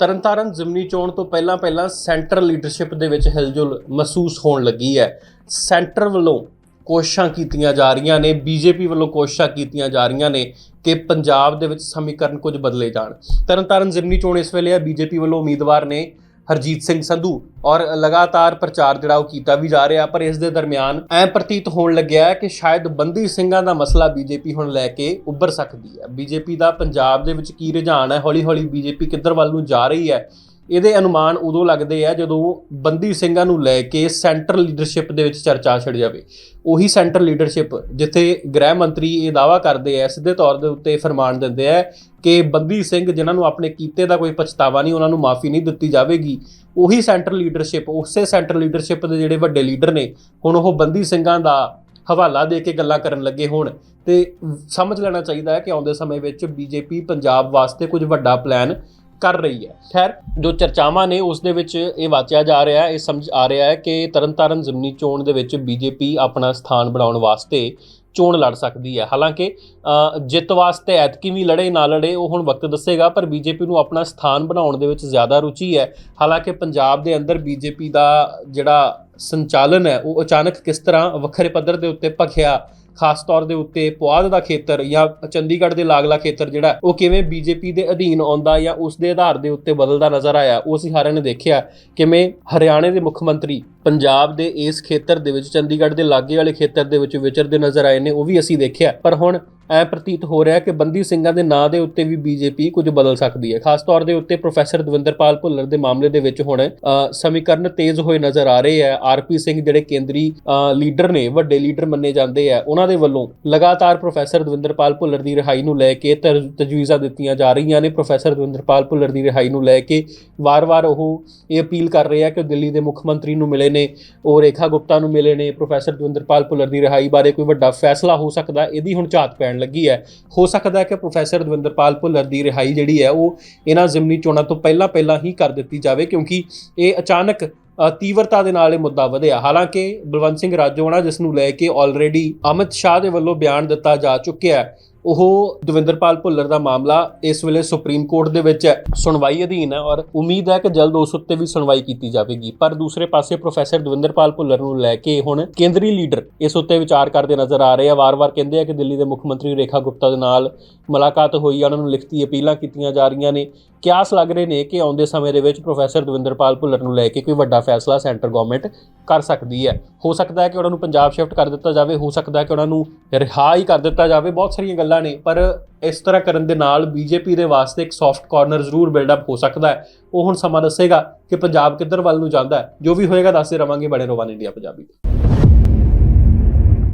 ਤਰਨਤਾਰਨ ਜ਼ਿਮਨੀ ਚੋਣ ਤੋਂ ਪਹਿਲਾਂ ਪਹਿਲਾਂ ਸੈਂਟਰ ਲੀਡਰਸ਼ਿਪ ਦੇ ਵਿੱਚ ਹਿਲਜੁਲ ਮਹਿਸੂਸ ਹੋਣ ਲੱਗੀ ਹੈ। ਸੈਂਟਰ ਵੱਲੋਂ ਕੋਸ਼ਿਸ਼ਾਂ ਕੀਤੀਆਂ ਜਾ ਰਹੀਆਂ ਨੇ, ਬੀਜੇਪੀ ਵੱਲੋਂ ਕੋਸ਼ਿਸ਼ਾਂ ਕੀਤੀਆਂ ਜਾ ਰਹੀਆਂ ਨੇ ਕਿ ਪੰਜਾਬ ਦੇ ਵਿੱਚ ਸਮੀਕਰਨ ਕੁਝ ਬਦਲੇ ਜਾਣ। ਤਰਨਤਾਰਨ ਜ਼ਿਮਨੀ ਚੋਣ ਇਸ ਵੇਲੇ ਹੈ ਬੀਜੇਪੀ ਵੱਲੋਂ ਉਮੀਦਵਾਰ ਨੇ ਹਰਜੀਤ ਸਿੰਘ ਸੰਧੂ। ਔਰ ਲਗਾਤਾਰ ਪ੍ਰਚਾਰ ਜਿਹੜਾ ਉਹ ਕੀਤਾ ਵੀ ਜਾ ਰਿਹਾ, ਪਰ ਇਸ ਦੇ ਦਰਮਿਆਨ ਐ ਪ੍ਰਤੀਤ ਹੋਣ ਲੱਗਿਆ ਹੈ ਕਿ ਸ਼ਾਇਦ ਬੰਦੀ ਸਿੰਘਾਂ ਦਾ ਮਸਲਾ ਬੀਜੇਪੀ ਹੁਣ ਲੈ ਕੇ ਉੱਭਰ ਸਕਦੀ ਹੈ। ਬੀਜੇਪੀ ਦਾ ਪੰਜਾਬ ਦੇ ਵਿੱਚ ਕੀ ਰੁਝਾਨ ਹੈ? ਹੌਲੀ-ਹੌਲੀ ਬੀਜੇਪੀ ਕਿੱਧਰ ਵੱਲ ਨੂੰ ਜਾ ਰਹੀ ਹੈ? ਇਹਦੇ ਅਨੁਮਾਨ ਉਦੋਂ ਲੱਗਦੇ ਆ ਜਦੋਂ ਬੰਦੀ ਸਿੰਘਾਂ ਨੂੰ ਲੈ ਕੇ ਸੈਂਟਰਲ ਲੀਡਰਸ਼ਿਪ ਦੇ ਵਿੱਚ ਚਰਚਾ ਛਿੜ ਜਾਵੇ। ਉਹੀ ਸੈਂਟਰਲ ਲੀਡਰਸ਼ਿਪ ਜਿੱਥੇ ਗ੍ਰਹਿ ਮੰਤਰੀ ਇਹ ਦਾਵਾ ਕਰਦੇ ਆ, ਸਿੱਧੇ ਤੌਰ ਦੇ ਉੱਤੇ ਫਰਮਾਨ ਦਿੰਦੇ ਆ ਕਿ ਬੰਦੀ ਸਿੰਘ ਜਿਨ੍ਹਾਂ ਨੂੰ ਆਪਣੇ ਕੀਤੇ ਦਾ ਕੋਈ ਪਛਤਾਵਾ ਨਹੀਂ, ਉਹਨਾਂ ਨੂੰ ਮਾਫੀ ਨਹੀਂ ਦਿੱਤੀ ਜਾਵੇਗੀ। ਉਹੀ ਸੈਂਟਰਲ ਲੀਡਰਸ਼ਿਪ, ਉਸੇ ਸੈਂਟਰਲ ਲੀਡਰਸ਼ਿਪ ਦੇ ਜਿਹੜੇ ਵੱਡੇ ਲੀਡਰ ਨੇ, ਹੁਣ ਉਹ ਬੰਦੀ ਸਿੰਘਾਂ ਦਾ ਹਵਾਲਾ ਦੇ ਕੇ ਗੱਲਾਂ ਕਰਨ ਲੱਗੇ ਹੋਣ। ਤੇ ਸਮਝ ਲੈਣਾ ਚਾਹੀਦਾ ਹੈ ਕਿ ਆਉਂਦੇ ਸਮੇਂ ਵਿੱਚ ਬੀਜੇਪੀ ਪੰਜਾਬ ਵਾਸਤੇ ਕੁਝ ਵੱਡਾ ਪਲਾਨ ਕਰ ਰਹੀ ਹੈ। ਖੈਰ, ਜੋ ਚਰਚਾਵਾਂ ਨੇ, ਉਸ ਦੇ ਵਿੱਚ ਇਹ ਵਾਚਿਆ ਜਾ ਰਿਹਾ ਹੈ, ਇਹ ਸਮਝ ਆ ਰਿਹਾ ਹੈ ਕਿ ਤਰਨਤਾਰਨ ਜ਼ਿਮਨੀ ਚੋਣ ਦੇ ਵਿੱਚ ਬੀਜੇਪੀ ਆਪਣਾ ਸਥਾਨ ਬਣਾਉਣ ਵਾਸਤੇ ਚੋਣ ਲੜ ਸਕਦੀ ਹੈ। ਹਾਲਾਂਕਿ ਜਿੱਤ ਵਾਸਤੇ ਐਤਕੀ ਵੀ ਲੜੇ, ਨਾ ਲੜੇ, ਉਹ ਹੁਣ ਵਕਤ ਦੱਸੇਗਾ, ਪਰ ਬੀਜੇਪੀ ਨੂੰ ਆਪਣਾ ਸਥਾਨ ਬਣਾਉਣ ਦੇ ਵਿੱਚ ਜ਼ਿਆਦਾ ਰੁਚੀ ਹੈ। ਹਾਲਾਂਕਿ, ਪੰਜਾਬ ਦੇ ਅੰਦਰ ਬੀਜੇਪੀ ਦਾ ਜਿਹੜਾ ਸੰਚਾਲਨ ਹੈ, ਉਹ ਅਚਾਨਕ ਕਿਸ ਤਰ੍ਹਾਂ ਵੱਖਰੇ ਪੱਧਰ ਦੇ ਉੱਤੇ ਭਖਿਆ ਖਾਸ ਤੌਰ ਦੇ ਉੱਤੇ ਪੁਆਧ ਦਾ ਖੇਤਰ ਜਾਂ ਚੰਡੀਗੜ੍ਹ ਦੇ ਲਾਗਲਾ ਖੇਤਰ ਜਿਹੜਾ, ਉਹ ਕਿਵੇਂ ਬੀਜੇਪੀ ਦੇ ਅਧੀਨ ਆਉਂਦਾ ਜਾਂ ਉਸ ਦੇ ਆਧਾਰ ਦੇ ਉੱਤੇ ਬਦਲਦਾ ਨਜ਼ਰ ਆਇਆ, ਉਹ ਅਸੀਂ ਸਾਰਿਆਂ ਨੇ ਦੇਖਿਆ। ਕਿਵੇਂ ਹਰਿਆਣੇ ਦੇ ਮੁੱਖ ਮੰਤਰੀ ਪੰਜਾਬ ਦੇ ਇਸ ਖੇਤਰ ਦੇ ਵਿੱਚ, ਚੰਡੀਗੜ੍ਹ ਦੇ ਲਾਗੇ ਵਾਲੇ ਖੇਤਰ ਦੇ ਵਿੱਚ ਵਿਚਰਦੇ ਨਜ਼ਰ ਆਏ ਨੇ, ਉਹ ਵੀ ਅਸੀਂ ਦੇਖਿਆ। ਪਰ ਹੁਣ ਐ ਪ੍ਰਤੀਤ ਹੋ ਰਿਹਾ ਕਿ ਬੰਦੀ ਸਿੰਘਾਂ ਦੇ ਨਾਂ ਦੇ ਉੱਤੇ ਵੀ ਬੀਜੇਪੀ ਕੁਝ ਬਦਲ ਸਕਦੀ ਹੈ। ਖਾਸ ਤੌਰ ਦੇ ਉੱਤੇ ਪ੍ਰੋਫੈਸਰ ਦਵਿੰਦਰਪਾਲ ਭੁੱਲਰ ਦੇ ਮਾਮਲੇ ਦੇ ਵਿੱਚ ਹੁਣ ਸਮੀਕਰਨ ਤੇਜ਼ ਹੋਏ ਨਜ਼ਰ ਆ ਰਹੇ ਆ ਆਰਪੀ ਸਿੰਘ ਜਿਹੜੇ ਕੇਂਦਰੀ ਲੀਡਰ ਨੇ, ਵੱਡੇ ਲੀਡਰ ਮੰਨੇ ਜਾਂਦੇ ਆ ਉਹਨਾਂ ਦੇ ਵੱਲੋਂ ਲਗਾਤਾਰ ਪ੍ਰੋਫੈਸਰ ਦਵਿੰਦਰਪਾਲ ਭੁੱਲਰ ਦੀ ਰਿਹਾਈ ਨੂੰ ਲੈ ਕੇ ਤਜ- ਤਜਵੀਜ਼ਾਂ ਦਿੱਤੀਆਂ ਜਾ ਰਹੀਆਂ ਨੇ। ਪ੍ਰੋਫੈਸਰ ਦਵਿੰਦਰਪਾਲ ਭੁੱਲਰ ਦੀ ਰਿਹਾਈ ਨੂੰ ਲੈ ਕੇ ਵਾਰ-ਵਾਰ ਉਹ ਇਹ ਅਪੀਲ ਕਰ ਰਹੇ ਆ ਕਿ ਉਹ ਦਿੱਲੀ ਦੇ ਮੁੱਖ ਮੰਤਰੀ ਨੂੰ ਮਿਲੇ ਨੇ, ਉਹ ਰੇਖਾ ਗੁਪਤਾ ਨੂੰ ਮਿਲੇ ਨੇ। ਪ੍ਰੋਫੈਸਰ ਦਵਿੰਦਰਪਾਲ ਭੁੱਲਰ ਦੀ ਰਿਹਾਈ ਬਾਰੇ ਕੋਈ ਵੱਡਾ ਫੈਸਲਾ ਹੋ ਸਕਦਾ, ਇਹਦੀ ਹੁਣ ਝਾਤ ਪੈਣ ਲੱਗੀ ਹੈ। ਹੋ ਸਕਦਾ ਹੈ ਕਿ ਪ੍ਰੋਫੈਸਰ ਦਵਿੰਦਰਪਾਲ ਭੁੱਲਰ ਦੀ ਰਿਹਾਈ ਜਿਹੜੀ ਹੈ ਉਹ ਇਹਨਾਂ ਜ਼ਿਮਨੀ ਚੋਣਾਂ ਤੋਂ ਪਹਿਲਾਂ ਪਹਿਲਾਂ ਹੀ ਕਰ ਦਿੱਤੀ ਜਾਵੇ ਕਿਉਂਕਿ ਇਹ ਅਚਾਨਕ ਅ, ਤੀਵਰਤਾ ਦੇ ਨਾਲ ਇਹ ਮੁੱਦਾ ਵਧਿਆ। ਹਾਲਾਂਕਿ ਬਲਵੰਤ ਸਿੰਘ ਰਾਜੋਆਣਾ ਜਿਸ ਨੂੰ ਲੈ ਕੇ ਆਲਰੇਡੀ ਅਮਿਤ ਸ਼ਾਹ ਦੇ ਵੱਲੋਂ ਬਿਆਨ ਦਿੱਤਾ ਜਾ ਚੁੱਕਿਆ ਹੈ ਉਹ ਦਵਿੰਦਰਪਾਲ ਭੁੱਲਰ ਦਾ ਮਾਮਲਾ ਇਸ ਵੇਲੇ ਸੁਪਰੀਮ ਕੋਰਟ ਦੇ ਵਿੱਚ ਹੈ। ਸੁਣਵਾਈ ਅਧੀਨ ਹੈ ਔਰ ਉਮੀਦ ਹੈ ਕਿ ਜਲਦ ਉਸ ਉੱਤੇ ਵੀ ਸੁਣਵਾਈ ਕੀਤੀ ਜਾਵੇਗੀ। ਪਰ ਦੂਸਰੇ ਪਾਸੇ ਪ੍ਰੋਫੈਸਰ ਦਵਿੰਦਰਪਾਲ ਭੁੱਲਰ ਨੂੰ ਲੈ ਕੇ ਹੁਣ ਕੇਂਦਰੀ ਲੀਡਰ ਇਸ ਉੱਤੇ ਵਿਚਾਰ ਕਰਦੇ ਨਜ਼ਰ ਆ ਰਹੇ ਆ। ਵਾਰ-ਵਾਰ ਕਹਿੰਦੇ ਆ ਕਿ ਦਿੱਲੀ ਦੇ ਮੁੱਖ ਮੰਤਰੀ ਰੇਖਾ ਗੁਪਤਾ ਦੇ ਨਾਲ ਮੁਲਾਕਾਤ ਹੋਈ ਆ। ਉਹਨਾਂ ਨੂੰ ਲਿਖਤੀ ਅਪੀਲਾਂ ਕੀਤੀਆਂ ਜਾ ਰਹੀਆਂ ਨੇ। ਕਿਆਸ ਲੱਗ ਰਹੇ ਨੇ ਕਿ ਆਉਂਦੇ ਸਮੇਂ ਦੇ ਵਿੱਚ ਪ੍ਰੋਫੈਸਰ ਦਵਿੰਦਰਪਾਲ ਭੁੱਲਰ ਨੂੰ ਲੈ ਕੇ ਕੋਈ ਵੱਡਾ ਫੈਸਲਾ ਸੈਂਟਰ ਗਵਰਨਮੈਂਟ ਕਰ ਸਕਦੀ ਹੈ। ਹੋ ਸਕਦਾ ਹੈ ਕਿ ਉਹਨਾਂ ਨੂੰ ਪੰਜਾਬ ਸ਼ਿਫਟ ਕਰ ਦਿੱਤਾ ਜਾਵੇ, ਹੋ ਸਕਦਾ ਹੈ ਕਿ ਉਹਨਾਂ ਨੂੰ ਰਿਹਾ ਹੀ ਕਰ ਦਿੱਤਾ ਜਾਵੇ। ਬਹੁਤ ਸਾਰੀਆਂ ਗੱਲਾਂ ਨੇ, ਪਰ ਇਸ ਤਰ੍ਹਾਂ ਕਰਨ ਦੇ ਨਾਲ ਬੀਜੇਪੀ ਦੇ ਵਾਸਤੇ ਇੱਕ ਸੌਫਟ ਕਾਰਨਰ ਜ਼ਰੂਰ ਬਿਲਡ ਅਪ ਹੋ ਸਕਦਾ ਹੈ। ਉਹ ਹੁਣ ਸਮਾਂ ਦੱਸੇਗਾ ਕਿ ਪੰਜਾਬ ਕਿੱਧਰ ਵੱਲ ਨੂੰ ਜਾਂਦਾ ਹੈ। ਜੋ ਵੀ ਹੋਏਗਾ, ਦੱਸਦੇ ਰਵਾਂਗੇ ਬਣੇ ਰਵਾਨ ਇੰਡੀਆ ਪੰਜਾਬੀ।